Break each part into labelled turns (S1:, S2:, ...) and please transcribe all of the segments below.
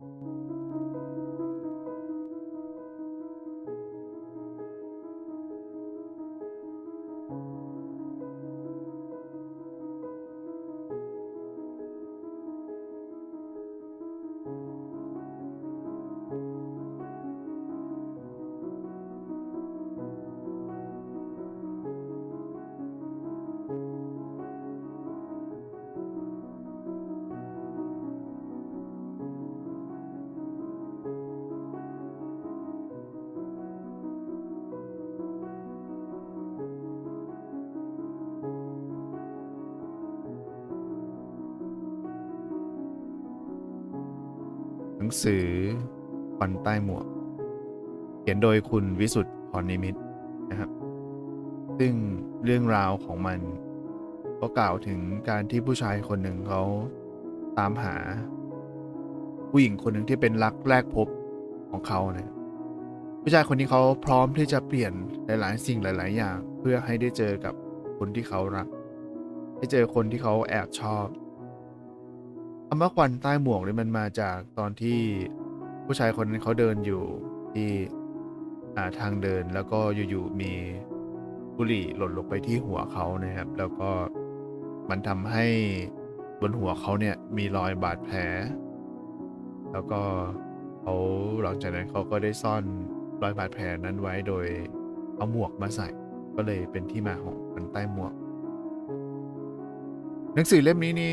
S1: หนั งสือควันใต้หมวก เขียนโดยคุณวิสุทธ์พรนิมิตนะครับ ซึ่งเรื่องราวของมันก็กล่าวถึงการที่ผู้ชายคนหนึ่งเขาตามหา ผู้หญิงคนหนึ่งที่เป็นรักแรกพบของเขาเนี่ยผู้ชายคนนี้เขาพร้อมที่จะเปลี่ยนหลาย ๆ สิ่งหลาย ๆ อย่าง เพื่อให้ได้เจอกับคนที่เขารัก ได้เจอคนที่เขาแอบชอบ คำว่าควันใต้หมวกเนี่ยมันมาจากตอนที่ผู้ชายคนนั้นเขาเดินอยู่ที่อ่าทางเดินแล้วก็อยู่ๆมีบุหรี่หล่นลงไปที่หัวเขานะครับ แล้วก็มันทำให้บนหัวเขาเนี่ยมีรอยบาดแผล แล้วก็เขาหลังจากนั้นเขาก็ได้ซ่อนรอยบาดแผลนั้นไว้โดยเอาหมวกมาใส่ ก็เลยเป็นที่มาของควันใต้หมวก หนังสือเล่มนี้นี่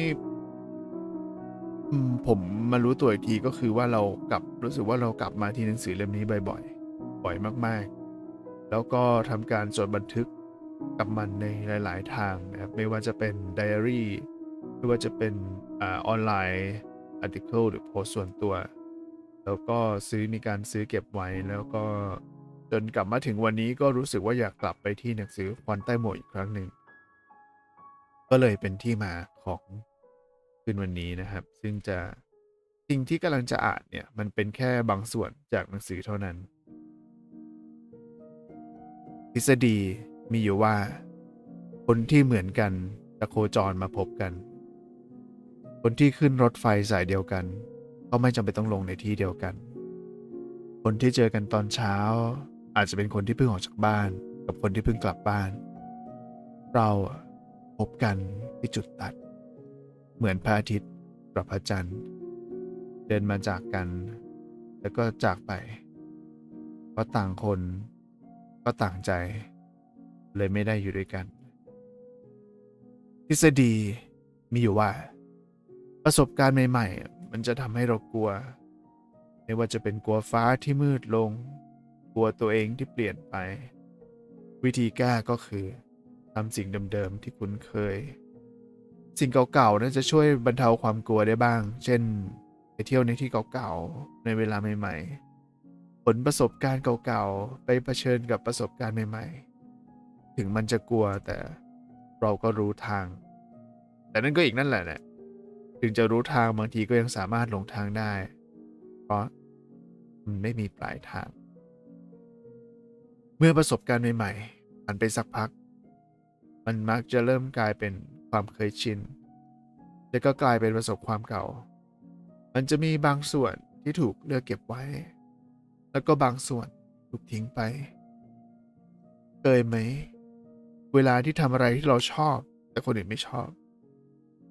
S1: อืมผมมารู้ตัวอีกทีก็คือว่าเรากลับรู้สึกว่าเรากลับมาที่หนังสือเล่มนี้บ่อยๆ บ่อยมากๆ แล้วก็ทำการจดบันทึกกับมันในหลาย ๆ ทางนะครับไม่ว่าจะเป็นไดอารี่ไม่ว่าจะเป็นอ่าออนไลน์อาร์ติเคิลหรือโพสส่วนตัว แล้วก็ซื้อมีการซื้อเก็บไว้แล้วก็จนกลับมาถึงวันนี้ก็รู้สึกว่าอยากกลับไปที่หนังสือควันใต้หมวอีกครั้งหนึ่ง ก็เลยเป็นที่มาของ คืนวันนี้นะครับ ซึ่งจะสิ่งที่กำลังจะอ่านเนี่ยมันเป็นแค่บางส่วนจากหนังสือเท่านั้น ทฤษฎีมีอยู่ว่า คนที่เหมือนกันจะโคจรมาพบกัน คนที่ขึ้นรถไฟสายเดียวกัน ก็ไม่จำเป็นต้องลงในที่เดียวกัน คนที่เจอกันตอนเช้า อาจจะเป็นคนที่เพิ่งออกจากบ้าน กับคนที่เพิ่งกลับบ้าน เราพบกันที่จุดตัด เหมือนพระอาทิตย์กับพระจันทร์ เดินมาจากกัน แล้วก็จากไป เพราะต่างคนก็ต่างใจ เลยไม่ได้อยู่ด้วยกัน ทฤษฎีมีอยู่ว่า ประสบการณ์ใหม่ ๆ มันจะทำให้เรากลัว ไม่ว่าจะเป็นกลัวฟ้าที่มืดลง กลัวตัวเองที่เปลี่ยนไป วิธีแก้ก็คือทำสิ่งเดิมๆที่คุ้นเคย สิ่งเก่าๆน่าจะช่วยบรรเทาความกลัวได้บ้าง เช่น ไปเที่ยวในที่เก่าๆ ในเวลาใหม่ๆ ผลประสบการณ์เก่าๆ ไปเผชิญกับประสบการณ์ใหม่ๆ ถึงมันจะกลัวแต่เราก็รู้ทาง แต่นั่นก็อีกนั่นแหละเนี่ยถึงจะรู้ทางบางทีก็ยังสามารถหลงทางได้ เพราะมันไม่มีปลายทาง เมื่อประสบการณ์ใหม่ๆผ่านไปสักพัก มันมักจะเริ่มกลายเป็น ความเคยชิน แล้วก็กลายเป็นประสบความเก่า มันจะมีบางส่วนที่ถูกเลือกเก็บไว้ แล้วก็บางส่วนถูกทิ้งไป เคยไหม เวลาที่ทำอะไรที่เราชอบ แต่คนอื่นไม่ชอบ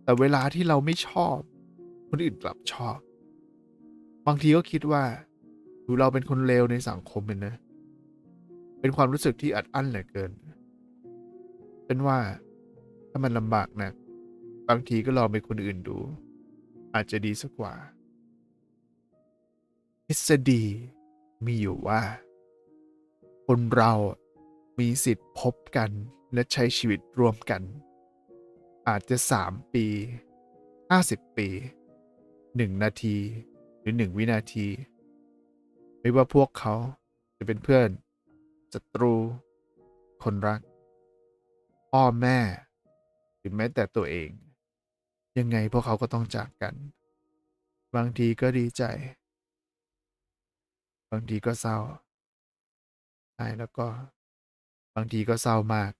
S1: แต่เวลาที่เราไม่ชอบ คนอื่นกลับชอบ บางทีก็คิดว่าดูเราเป็นคนเลวในสังคมเป็นนะ เป็นความรู้สึกที่อัดอั้นเหลือเกิน เป็นว่า ถ้ามันลำบากนะบางทีก็ลองเป็นคนอื่นดู อาจจะดีสักกว่าทฤษฎีมีอยู่ว่า คนเรามีสิทธิ์พบกันและใช้ชีวิตร่วมกัน อาจจะสามปีห้าสิบปีหนึ่งนาที หรือหนึ่งวินาที ไม่ว่าพวกเขาจะเป็นเพื่อนศัตรู คนรัก พ่อแม่ รือแม้แต่ตัวเอง ยังไงพวกเขาก็ต้องจากกัน บางทีก็ดีใจ บางทีก็เศร้าใช่แล้วก็บางทีก็เศร้ามาก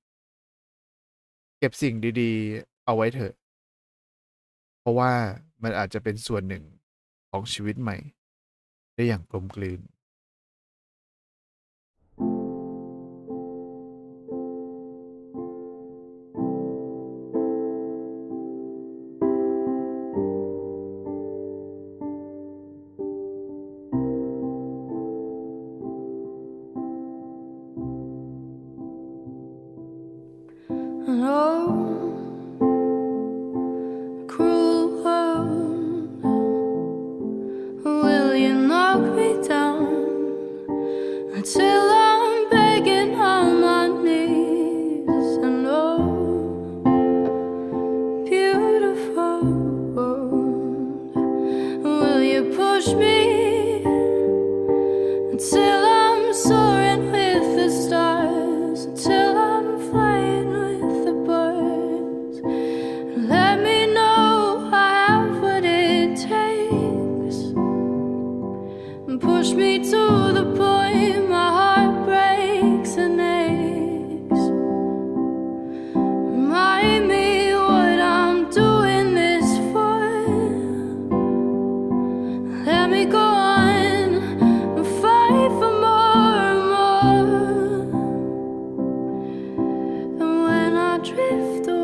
S1: เก็บสิ่งดีๆ เอาไว้เถอะ เพราะว่ามันอาจจะเป็นส่วนหนึ่งของชีวิตใหม่ ได้อย่างกลมกลืน
S2: push me until I'm soaring with the stars? Until I'm flying with the birds? Let me know I have what it takes. And push me to the point drift away,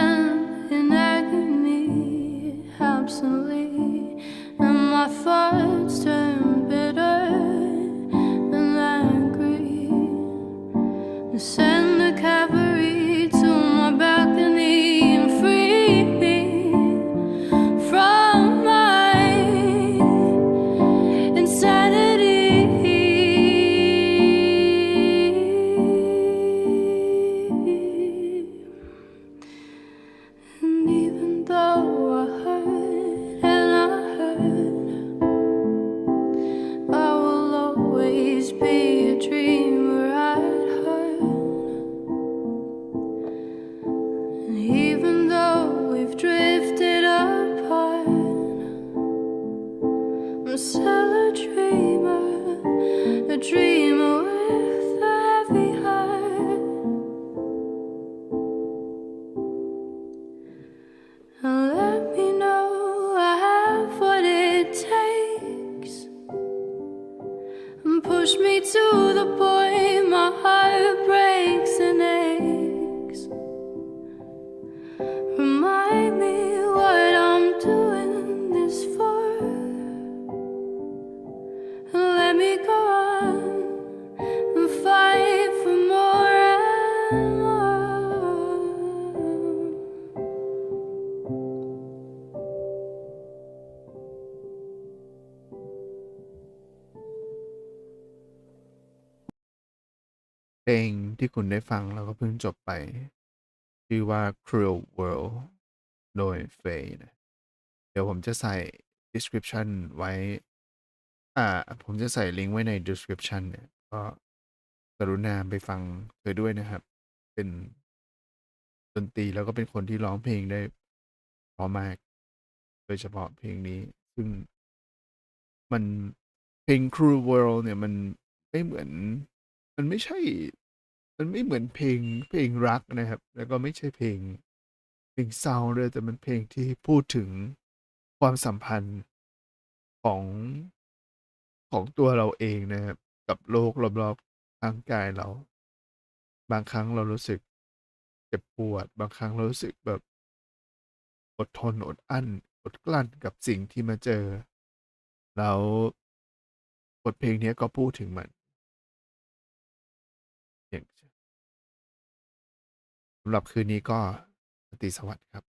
S2: far. Dreamer, a dreamer
S1: ลงที่คุณได้ฟังแล้วก็เพิ่งจบไป ชื่อว่า Cruel World โดยเฟยนะเดี๋ยวผมจะใส่ description ไว้ อ่า ผมจะใส่ลิงก์ไว้ใน description เนี่ย ก็กรุณาไปฟังเธอด้วยนะครับ เป็นดนตรีแล้วก็เป็นคนที่ร้องเพลงได้เพราะมาก โดยเฉพาะเพลงนี้ ซึ่งมันเพลง Cruel World เนี่ยมันไม่เหมือน มันไม่ใช่ มันไม่เหมือนเพลงเพลงรักนะครับ แล้วก็ไม่ใช่เพลงเพลงเศร้าเลยแต่มันเพลงที่พูดถึงความสัมพันธ์ของของตัวเราเองนะครับ กับโลกรอบๆทางกายเรา บางครั้งเรารู้สึกเจ็บปวด บางครั้งเรารู้สึกแบบอดทนอดอั้นอดกลั้นกับสิ่งที่มาเจอ แล้วบทเพลงนี้ก็พูดถึงมัน สำหรับคืนนี้ก็สติสวัสดิ์ครับ